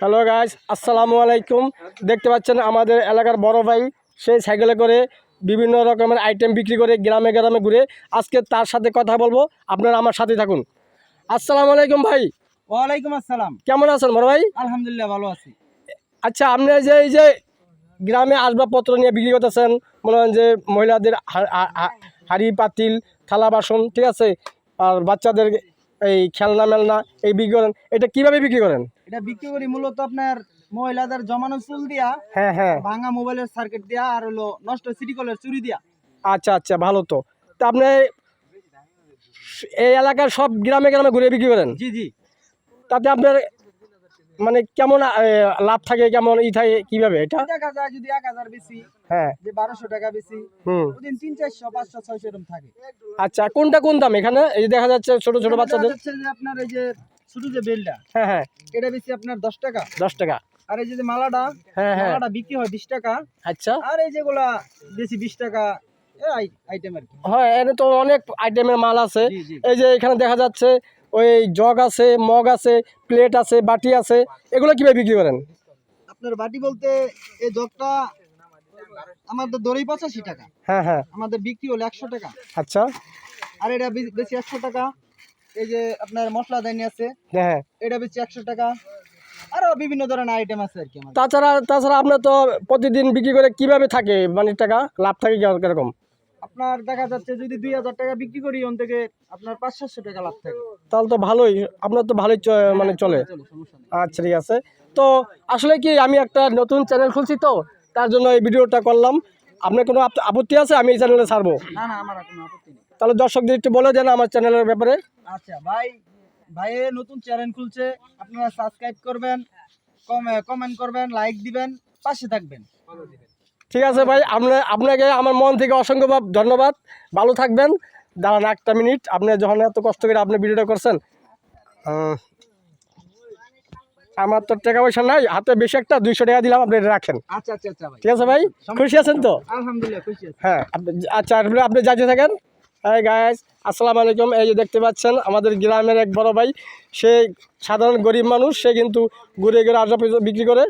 Hello guys আসসালামু আলাইকুম দেখতে পাচ্ছেন আমাদের এলাকার বড় ভাই সেই সাইকেলে করে বিভিন্ন রকমের আইটেম বিক্রি করে গ্রামে গ্রামে ঘুরে। আজকে তার সাথে কথা বলব। আপনারা আমার সাথে থাকুন। আসসালামু আলাইকুম ভাই। ওয়ালাইকুম আসসালাম। কেমন আছেন বড় ভাই? আলহামদুলিল্লাহ ভালো আছি। আচ্ছা আপনি যে এই যে গ্রামে আসবাবপত্র নিয়ে বিক্রি করতেছেন মনে হয় যে মহিলাদের হা- হা- হা- পাতিল থালা বাসন ঠিক আছে? আর বাচ্চাদের এই খেলনা মেলনা এই বিক্রি করেন এটা কীভাবে বিক্রি করেন? এটা বিক্রি করি মূলত আপনার মহিলাদের জমানো চুল দিয়া হ্যাঁ হ্যাঁ। ভাঙা মোবাইলের সার্কিট দিয়া আর হলো নষ্ট সিটি কলের চুরি দিয়া। আচ্ছা আচ্ছা ভালো তো। তা আপনি এই এলাকার সব গ্রামে গ্রামে ঘুরে বিক্রি করেন? জি জি। তাতে আপনার মানে কেমন লাভ থাকে কেমন ই থাকে কীভাবে এটা? দেখা যায় যদি এক হাজার বেশি হ্যাঁ। যে বারোশো টাকা বেশি হুম। ওদিন তিন চারশো পাঁচশো ছয়শো এরকম থাকে। আচ্ছা কোনটা কোন দাম? এখানে এই দেখা যাচ্ছে ছোট ছোট বাচ্চাদের। আপনার এই যে ছোট যে বেলটা হ্যাঁ হ্যাঁ। এটা বেশি আপনার দশ টাকা। দশ টাকা। আর এই যে মালাটা হ্যাঁ হ্যাঁ। মালাটা বিক্রি হয় বিশ টাকা। আচ্ছা। আর এই যেগুলা বেশি বিশ টাকা আইটেম আর কি। হয় এখানে তো অনেক আইটেমের মাল আছে। এই যে এখানে দেখা যাচ্ছে ওই জগ আছে মগ আছে প্লেট আছে বাটি আছে এগুলো কীভাবে বিক্রি করেন? আপনার বাটি বলতে এই জগটা আমাদের দড়ি পঁচাশি টাকা। হ্যাঁ হ্যাঁ। আমাদের বিক্রি হলো একশো টাকা। আচ্ছা। আর এটা বেশি একশো টাকা। এই যে আপনার মশলা দানি আছে হ্যাঁ হ্যাঁ। এটা বেশি একশো টাকা। আরও বিভিন্ন ধরনের আইটেম আছে আর কি তাছাড়া তাছাড়া আপনার তো প্রতিদিন বিক্রি করে কীভাবে থাকে? মানে টাকা লাভ থাকে কীরকম? আপনার দেখা যাচ্ছে যদি দুই হাজার টাকা বিক্রি করি ওন থেকে আপনার পাঁচ সাতশো টাকা লাভ থাকে। তাহলে তো ভালোই আপনার তো ভালোই মানে চলে। আচ্ছা ঠিক আছে। তো আসলে কি আমি একটা নতুন চ্যানেল খুলছি তো তার জন্য এই ভিডিওটা করলাম। আপনার কোনো আপ- আপত্তি আছে? আমি এই চ্যানেলে ছাড়বো। তাহলে দর্শকদের একটু বলে দেন আমার চ্যানেলের ব্যাপারে। আচ্ছা ভাই ভাইয়ে নতুন চ্যানেল খুলছে আপনারা সাবস্ক্রাইব করবেন কমেন্ট করবেন লাইক দিবেন পাশে থাকবেন। ঠিক আছে ভাই আপনার আপনাকে আমার মন থেকে অসংখ্য ধন্যবাদ। ভালো থাকবেন। দাঁড়ান একটা মিনিট। আপনি যখন এত কষ্ট করে আপনি ভিডিওটা করছেন আমার তো টাকা পয়সা নাই হাতে বেশি একটা দুইশো টাকা দিলাম আপনি রাখেন। আচ্ছা আচ্ছা আচ্ছা ঠিক আছে ভাই? খুশি আছেন তো? হ্যাঁ আপনি- আচ্ছা আপনি যাইতে থাকেন। হ্যাঁ গাইজ আসসালামু আলাইকুম। এই যে দেখতে পাচ্ছেন আমাদের গ্রামের এক বড় ভাই সে সাধারণ গরিব মানুষ সে কিন্তু ঘুরে ঘুরে আসবাব বিক্রি করে।